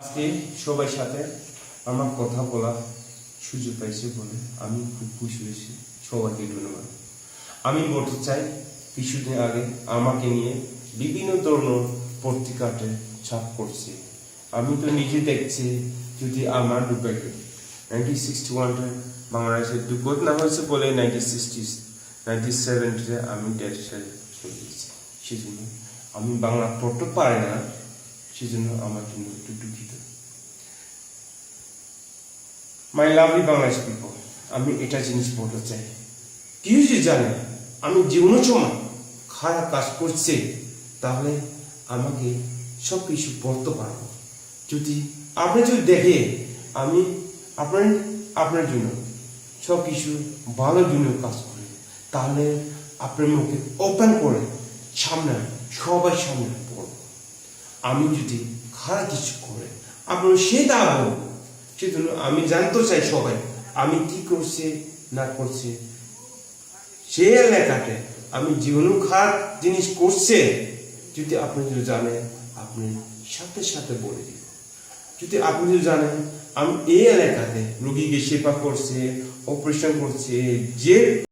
আজকে সবার সাথে আমার কথা বলা সুযোগ পাইছে বলে আমি খুব খুশি হয়েছি। সবাইকে ধন্যবাদ। আমি বলতে চাই, কিছুদিন আগে আমাকে নিয়ে বিভিন্ন ধরনের পত্রিকাতে ছাপ করছে আমি তো নিজে দেখছি যদি আমার দুর্ভাগ্য। নাইনটিন সিক্সটি ওয়ানটা বাংলাদেশের দুর্গত না হয়েছে বলে নাইনটিন সিক্সটি নাইনটিন সেভেন্টিতে আমি দেশে চলে গেছি। সেজন্য আমি বাংলা পড়তে পারি না। সেজন্য আমার জন্য একটু দুঃখিত মাই লাভলি বাংলাদেশ পিপল আমি এটা জিনিস বলতে চাই। কেউ যদি জানে আমি জীবনের সময় খারাপ কাজ করছে, তাহলে আমাকে সব কিছু বলতে পারব যদি আপনি যদি দেখে আমি আপনার আপনার জন্য সব কিছু ভালোর জন্য কাজ করি, তাহলে আপনার মুখে ওপেন করে সামনে সবার সামনে বলব আমি যদি খারাপ কিছু করে, আপনার সেটা বলব সেজন্য আমি জানতে চাই সবাই, আমি কি করছে, না করছে। সে এলাকাতে আমি জীবনেও খারাপ জিনিস করছে। যদি আপনি যদি জানেন, আপনি সাথে সাথে বলে দিন। যদি আপনি যদি জানেন, আমি এই এলাকাতে রুগীকে সেবা করছে অপারেশন করছে, যে